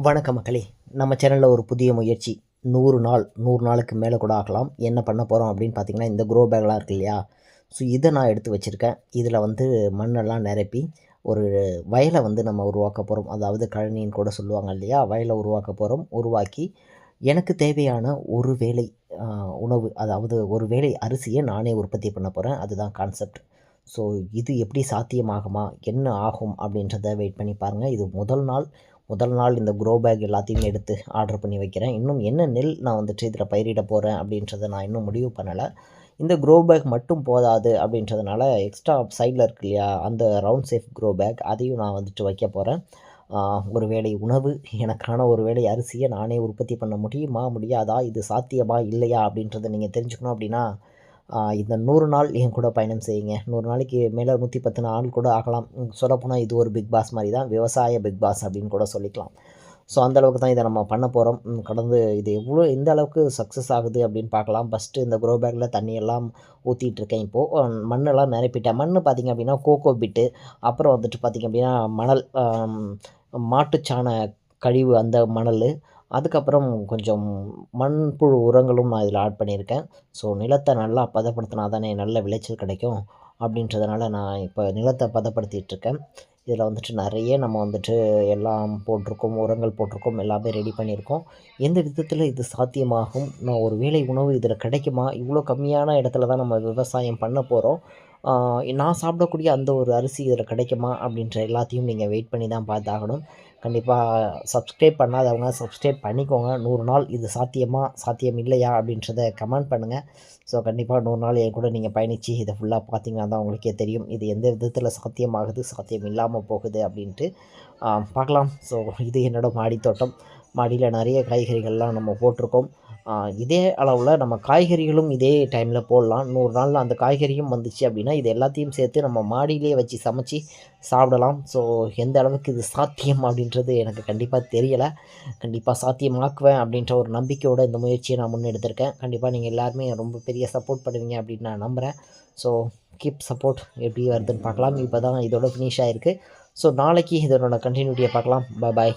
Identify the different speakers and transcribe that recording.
Speaker 1: வணக்க மக்களே. நம்ம சேனலில் ஒரு புதிய முயற்சி. நூறு நாள் நூறு நாளுக்கு மேலே கூட ஆகலாம். என்ன பண்ண போகிறோம் அப்படின்னு பார்த்தீங்கன்னா இந்த க்ரோ பேக்லாம் இருக்கு இல்லையா? ஸோ இதை நான் எடுத்து வச்சுருக்கேன். இதில் வந்து மண்ணெல்லாம் நிரப்பி ஒரு வயலை வந்து நம்ம உருவாக்க போகிறோம் அதாவது கழனின்னு கூட சொல்லுவாங்க இல்லையா? வயலை உருவாக்க போகிறோம் உருவாக்கி எனக்கு தேவையான ஒரு வேலை உணவு அதாவது ஒரு வேளை அரிசியை நானே உற்பத்தி பண்ண போகிறேன் அதுதான் கான்செப்ட் ஸோ இது எப்படி சாத்தியமாகுமா? என்ன ஆகும் அப்படின்றத வெயிட் பண்ணி பாருங்கள் இது முதல் நாள். முதல் நாள் இந்த க்ரோ பேக் எல்லாத்தையும் எடுத்து ஆர்டர் பண்ணி வைக்கிறேன். இன்னும் என்ன நெல் நான் வந்துட்டு இதில் பயிரிட போகிறேன் அப்படின்றத நான் இன்னும் முடிவு பண்ணலை. இந்த க்ரோ பேக் மட்டும் போதாது அப்படின்றதுனால எக்ஸ்ட்ரா சைடில் இருக்கு இல்லையா அந்த ரவுண்ட் சேஃப் க்ரோ பேக் அதையும் நான் வந்துட்டு வைக்க போகிறேன் ஒரு வேளை உணவு எனக்கான ஒரு வேளை அரிசியை நானே உற்பத்தி பண்ண முடியுமா முடியாதா இது சாத்தியமா இல்லையா அப்படின்றத நீங்கள் தெரிஞ்சுக்கணும் அப்படின்னா இந்த நூறு நாள் என் கூட பயணம் செய்யுங்க. நூறு நாளைக்கு மேலே நூற்றி பத்து நாள் கூட ஆகலாம். சொல்லப்போனால் இது ஒரு பிக் பாஸ் மாதிரி தான். விவசாய பிக் பாஸ் அப்படின்னு கூட சொல்லிக்கலாம். ஸோ அந்தளவுக்கு தான் இதை நம்ம பண்ண போகிறோம் கடந்து இது எவ்வளோ எந்த அளவுக்கு சக்ஸஸ் ஆகுது அப்படின்னு பார்க்கலாம். ஃபஸ்ட்டு இந்த க்ரோ பேக்கில் தண்ணியெல்லாம் ஊற்றிட்டு இருக்கேன் இப்போது மண்ணெல்லாம் நிரப்பிட்டேன். மண் பார்த்திங்க அப்படின்னா கோகோ பிட்டு அப்புறம் வந்துட்டு பார்த்திங்க அப்படின்னா மணல் மாட்டுச்சாண கழிவு அந்த மணல் அதுக்கப்புறம் கொஞ்சம் மண்புழு உரங்களும் நான் இதில் ஆட் பண்ணியிருக்கேன். ஸோ நிலத்தை நல்லா பதப்படுத்தினா தானே நல்ல விளைச்சல் கிடைக்கும் அப்படின்றதுனால நான் இப்போ நிலத்தை பதப்படுத்திகிட்ருக்கேன் இதில் வந்துட்டு நிறைய நம்ம வந்துட்டு எல்லாம் போட்டிருக்கோம் உரங்கள் போட்டிருக்கோம் எல்லாமே ரெடி பண்ணியிருக்கோம். எந்த விதத்தில் இது சாத்தியமாகும்? நான் ஒரு வேளை உணவு இதில் கிடைக்குமா? இவ்வளோ கம்மியான இடத்துல தான் நம்ம விவசாயம் பண்ண போகிறோம் நான் சாப்பிடக்கூடிய அந்த ஒரு அரிசி இதில் கிடைக்குமா அப்படின்ற எல்லாத்தையும் நீங்கள் வெயிட் பண்ணி தான் பார்த்தாகணும். கண்டிப்பாக சப்ஸ்கிரைப் பண்ணாதவங்க சப்ஸ்கிரைப் பண்ணிக்கோங்க. நூறு நாள் இது சாத்தியமாக சாத்தியம் இல்லையா அப்படின்றத கமெண்ட் பண்ணுங்கள் ஸோ கண்டிப்பாக நூறு நாள் என் கூட நீங்கள் பயணித்து இதை ஃபுல்லாக பார்த்தீங்கன்னா தான் உங்களுக்கே தெரியும். இது எந்த விதத்தில் சாத்தியமாகுது சாத்தியம் இல்லாமல் போகுது அப்படின்ட்டு. பார்க்கலாம். ஸோ இது என்னோடய மாடி தோட்டம் மாடியில் நிறைய காய்கறிகள்லாம் நம்ம போட்டிருக்கோம். இதே அளவில் நம்ம காய்கறிகளும் இதே டைமில் போடலாம். நூறு நாளில் அந்த காய்கறியும் வந்துச்சு அப்படின்னா இது எல்லாத்தையும் சேர்த்து நம்ம மாடியிலே வச்சு சமைச்சு சாப்பிடலாம். ஸோ எந்த அளவுக்கு இது சாத்தியம் அப்படின்றது எனக்கு கண்டிப்பாக தெரியலை. கண்டிப்பாக சாத்தியமாக்குவேன் அப்படின்ற ஒரு நம்பிக்கையோட இந்த முயற்சியை நான் முன்னெடுத்திருக்கேன். கண்டிப்பாக நீங்கள் எல்லாருமே ரொம்ப பெரிய சப்போர்ட் பண்ணுவீங்க அப்படின்னு நான் நம்புகிறேன் ஸோ கீப் சப்போர்ட் எப்படி வருதுன்னு பார்க்கலாம். இப்போ தான் இதோட ஃபினிஷ் ஆகிருக்கு ஸோ நாளைக்கு இதனோட கண்டினியூட்டியை பார்க்கலாம். பாய்